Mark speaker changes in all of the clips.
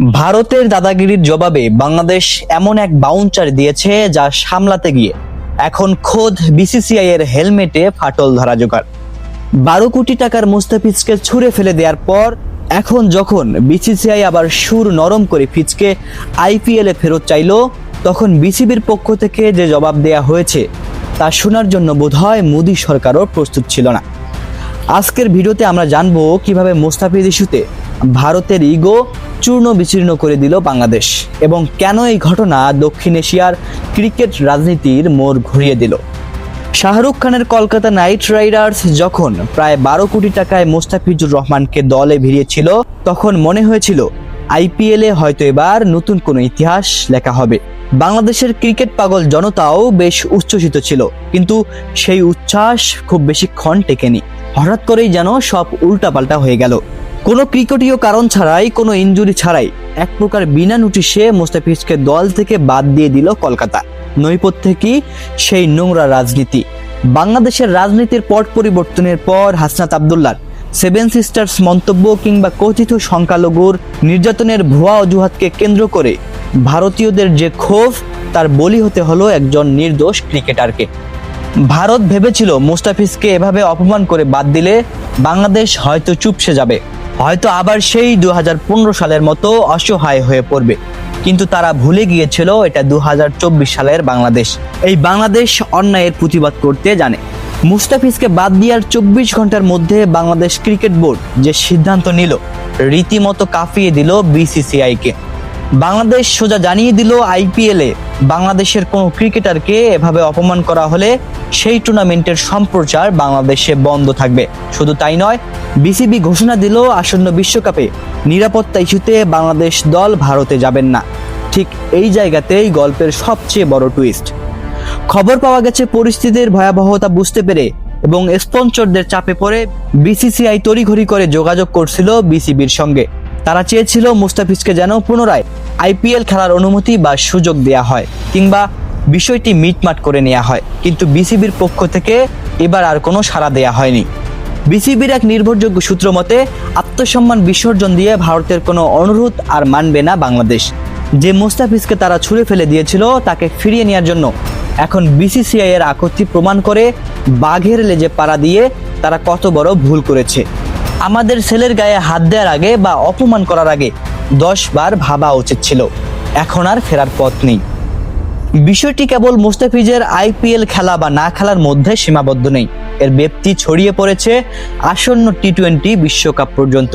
Speaker 1: ভারতের দাদাগিরির জবাবে বাংলাদেশ এমন এক বাউন্সার দিয়েছে যা সামলাতে গিয়ে। এখন খোদ বিসিসিআই এর হেলমেটে ফাটল ধরা জোগাড়। বারো কোটি টাকার মুস্তাফিজকে ছুঁড়ে ফেলে দেওয়ার পর, এখন যখন বিসিসিআই আবার সুর নরম করে ফিজকে আইপিএল ফেরত চাইলো, তখন বিসিবির পক্ষ থেকে যে জবাব দেয়া হয়েছে, তা শোনার জন্য বোধহয় মোদী সরকারও প্রস্তুত ছিল না। আজকের ভিডিওতে আমরা জানব কীভাবে মোস্তাফিজ ইস্যুতে ভারতের ইগো চূর্ণ বিচূর্ণ করে দিল বাংলাদেশ এবং কেন এই ঘটনা দক্ষিণ এশিয়ার ক্রিকেট রাজনীতির মোড় ঘুরিয়ে দিল। শাহরুখ খানের কলকাতা নাইট রাইডার্স যখন প্রায় বারো কোটি টাকায় মোস্তাফিজুর রহমানকে দলে ভিড়িয়েছিল, তখন মনে হয়েছিল আইপিএলে হয়তো এবার নতুন কোনো ইতিহাস লেখা হবে। বাংলাদেশের ক্রিকেট পাগল জনতাও বেশ উচ্ছ্বসিত ছিল, কিন্তু সেই উচ্ছ্বাস খুব বেশিক্ষণ টেকেনি। হঠাৎ করেই যেন সব উল্টাপাল্টা হয়ে গেল। কোনো ক্রিকেটীয় কারণ ছাড়াই, কোনো ইনজুরি ছাড়াই, এক প্রকার বিনা নোটিশে মোস্তাফিজকে দল থেকে বাদ দিয়ে দিল কলকাতা। নৈপথ্যে কি? সেই নোংরা রাজনীতি। বাংলাদেশের রাজনীতির পট পরিবর্তনের পর হাসনাত আবদুল্লার সেভেন সিস্টার্স মন্তব্য কিংবা কথিত সংখ্যালঘুর নির্যাতনের ভুয়া অজুহাতকে কেন্দ্র করে ভারতীয়দের যে ক্ষোভ, তার বলি হতে হলো একজন নির্দোষ ক্রিকেটারকে। ভারত ভেবেছিল মোস্তাফিজকে এভাবে অপমান করে বাদ দিলে বাংলাদেশ হয়তো চুপসে যাবে। হয়তো আবার সেই দু হাজার পনেরো সালের মতো অসহায় হয়ে পড়বে। কিন্তু তারা ভুলে গিয়েছিল এটা দু হাজার চব্বিশ সালের বাংলাদেশ। এই বাংলাদেশ অন্যায়ের প্রতিবাদ করতে জানে। মুস্তাফিজকে বাদ দেওয়ার চব্বিশ ঘণ্টার মধ্যে বাংলাদেশ ক্রিকেট বোর্ড যে সিদ্ধান্ত নিল, রীতিমতো কাঁপিয়ে দিল বিসিসিআইকে। বাংলাদেশ সোজা জানিয়ে দিল আইপিএলে বাংলাদেশের কোনো ক্রিকেটারকে এভাবে অপমান করা হলে সেই টুর্নামেন্টের সম্প্রচার বাংলাদেশে বন্ধ থাকবে। শুধু তাই নয়, বিসিবি ঘোষণা দিল আসন্ন বিশ্বকাপে নিরাপত্তা ইস্যুতে বাংলাদেশ দল ভারতে যাবেন না। ঠিক এই জায়গাতেই গল্পের সবচেয়ে বড় টুইস্ট। খবর পাওয়া গেছে পরিস্থিতির ভয়াবহতা বুঝতে পেরে এবং স্পন্সরদের চাপে পড়ে বিসিসিআই তড়িঘড়ি করে যোগাযোগ করছিল বিসিবির সঙ্গে। তারা চেয়েছিল মুস্তাফিজকে যেন পুনরায় আইপিএল খেলার অনুমতি বা সুযোগ দেয়া হয়, কিংবা বিষয়টি মিটমাট করে নেওয়া হয়। কিন্তু বিসিবির পক্ষ থেকে এবার আর কোনো সাড়া দেয়া হয়নি। বিসিবির এক নির্ভরযোগ্য সূত্র মতে, আত্মসম্মান বিসর্জন দিয়ে ভারতের কোনো অনুরোধ আর মানবে না বাংলাদেশ। যে মুস্তাফিজকে তারা ছুঁড়ে ফেলে দিয়েছিল, তাকে ফিরিয়ে নেওয়ার জন্য এখন বিসিসিআই এর আকত্তি প্রমাণ করে বাঘের লেজে পাড়া দিয়ে তারা কত বড় ভুল করেছে। আমাদের ছেলের গায়ে হাত দেওয়ার আগে বা অপমান করার আগে দশ বার ভাবা উচিত ছিল। এখন আর ফেরার পথ নেই। বিষয়টি কেবল মুস্তাফিজের আইপিএল খেলা বা না খেলার মধ্যে সীমাবদ্ধ নেই। এর ব্যক্তি ছড়িয়ে পড়েছে আসন্ন টি টোয়েন্টি বিশ্বকাপ পর্যন্ত।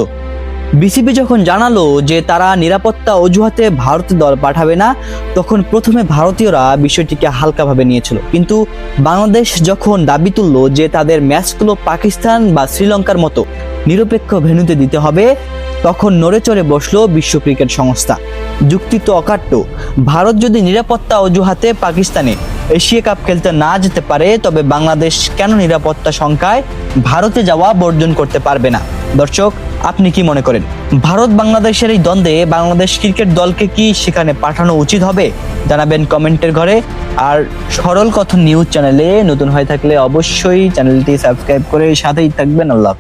Speaker 1: বিসিবি যখন জানালো যে তারা নিরাপত্তা অজুহাতে ভারত দল পাঠাবে না, তখন প্রথমে ভারতীয়রা বিষয়টিকে হালকাভাবে নিয়েছিল। কিন্তু বাংলাদেশ যখন দাবি তুললো যে তাদের ম্যাচগুলো পাকিস্তান বা শ্রীলঙ্কার মতো নিরপেক্ষ ভেন্যুতে দিতে হবে। তখন নড়ে চড়ে বসল বিশ্ব ক্রিকেট সংস্থা। যুক্তি তো অকাট্য। ভারত যদি নিরাপত্তা অজুহাতে পাকিস্তানে এশিয়া কাপ খেলতে না যেতে পারে, তবে বাংলাদেশ কেন নিরাপত্তা সংখ্যায় ভারতে যাওয়া বর্জন করতে পারবে না? দর্শক, আপনি কি মনে করেন? ভারত বাংলাদেশের এই দ্বন্দ্বে বাংলাদেশ ক্রিকেট দলকে কি সেখানে পাঠানো উচিত হবে? জানাবেন কমেন্টের ঘরে। আর সরল কথা নিউজ চ্যানেলে নতুন হয়ে থাকলে অবশ্যই চ্যানেলটি সাবস্ক্রাইব করে সাথেই থাকবেন। আল্লাহ।